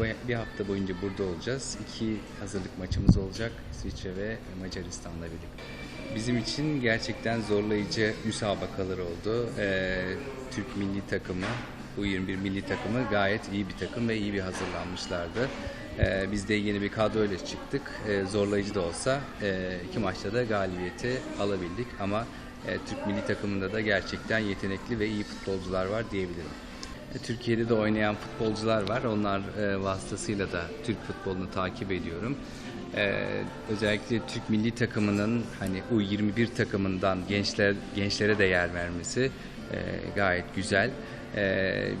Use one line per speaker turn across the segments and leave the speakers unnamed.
boy- bir hafta boyunca burada olacağız. İki hazırlık maçımız olacak İsviçre ve Macaristan'la birlikte. Bizim için gerçekten zorlayıcı müsabakalar oldu. Ee, Türk milli takımı, U21 milli takımı gayet iyi bir takım ve iyi bir hazırlanmışlardı. Ee, biz de yeni bir kadroyla çıktık. Ee, zorlayıcı da olsa e, iki maçta da galibiyeti alabildik ama e, Türk milli takımında da gerçekten yetenekli ve iyi futbolcular var diyebilirim. E, Türkiye'de de oynayan futbolcular var. Onlar e, vasıtasıyla da Türk futbolunu takip ediyorum. E, özellikle Türk milli takımının hani U21 takımından gençler gençlere de yer vermesi e, gayet güzel. E,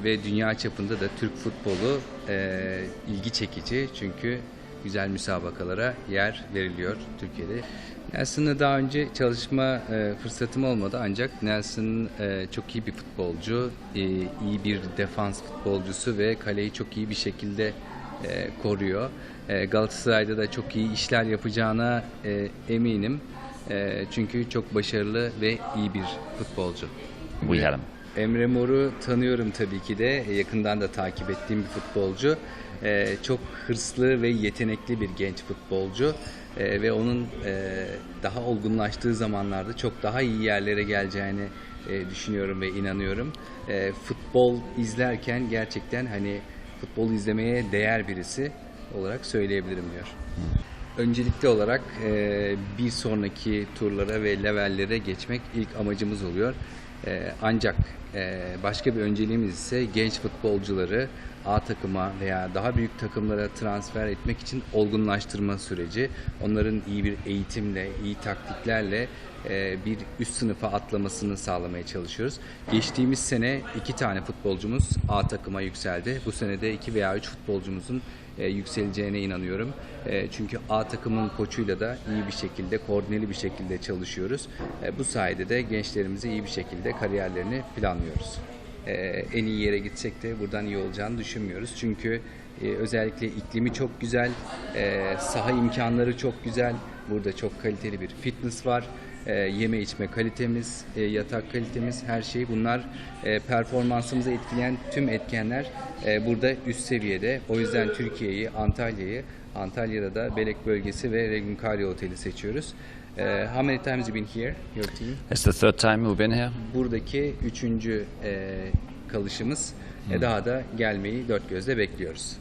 ve dünya çapında da Türk futbolu e, ilgi çekici çünkü güzel müsabakalara yer veriliyor Türkiye'de. Nelson'la daha önce çalışma e, fırsatım olmadı ancak Nelson e, çok iyi bir futbolcu, e, iyi bir defans futbolcusu ve kaleyi çok iyi bir şekilde koruyor. Galatasaray'da da çok iyi işler yapacağına eminim. Çünkü çok başarılı ve iyi bir futbolcu.
Wilhelm.
Emre Mor'u tanıyorum tabii ki de. Yakından da takip ettiğim bir futbolcu. Ee, çok hırslı ve yetenekli bir genç futbolcu. Ee, ve onun e, daha olgunlaştığı zamanlarda çok daha iyi yerlere geleceğini e, düşünüyorum ve inanıyorum. Ee, futbol izlerken gerçekten hani futbol izlemeye değer birisi olarak söyleyebilirim diyor. Öncelikli olarak e, bir sonraki turlara ve levellere geçmek ilk amacımız oluyor. E, ancak e, başka bir önceliğimiz ise genç futbolcuları A takıma veya daha büyük takımlara transfer etmek için olgunlaştırma süreci. Onların iyi bir eğitimle, iyi taktiklerle e, bir üst sınıfa atlamasını sağlamaya çalışıyoruz. Geçtiğimiz sene iki tane futbolcumuz A takıma yükseldi. Bu sene de iki veya üç futbolcumuzun e, yükseleceğine inanıyorum. E, çünkü A takımın koçuyla da iyi bir şekilde, koordineli bir şekilde çalışıyoruz. E, bu sayede de gençlerimizi iyi bir şekilde kariyerlerini planlıyoruz. E, en iyi yere gitsek de buradan iyi olacağını düşünmüyoruz. Çünkü e, özellikle iklimi çok güzel, saha imkanları çok güzel. Burada çok kaliteli bir fitness var. E, yeme içme kalitemiz, e, yatak kalitemiz, her şey bunlar e, performansımızı etkileyen tüm etkenler e, burada üst seviyede. O yüzden Türkiye'yi, Antalya'yı, Antalya'da da Belek bölgesi ve Regun Karya Oteli seçiyoruz. E, how many times you been here, your team?
It's the third time you've been here.
Buradaki üçüncü e, kalışımız. E, daha da gelmeyi dört gözle bekliyoruz.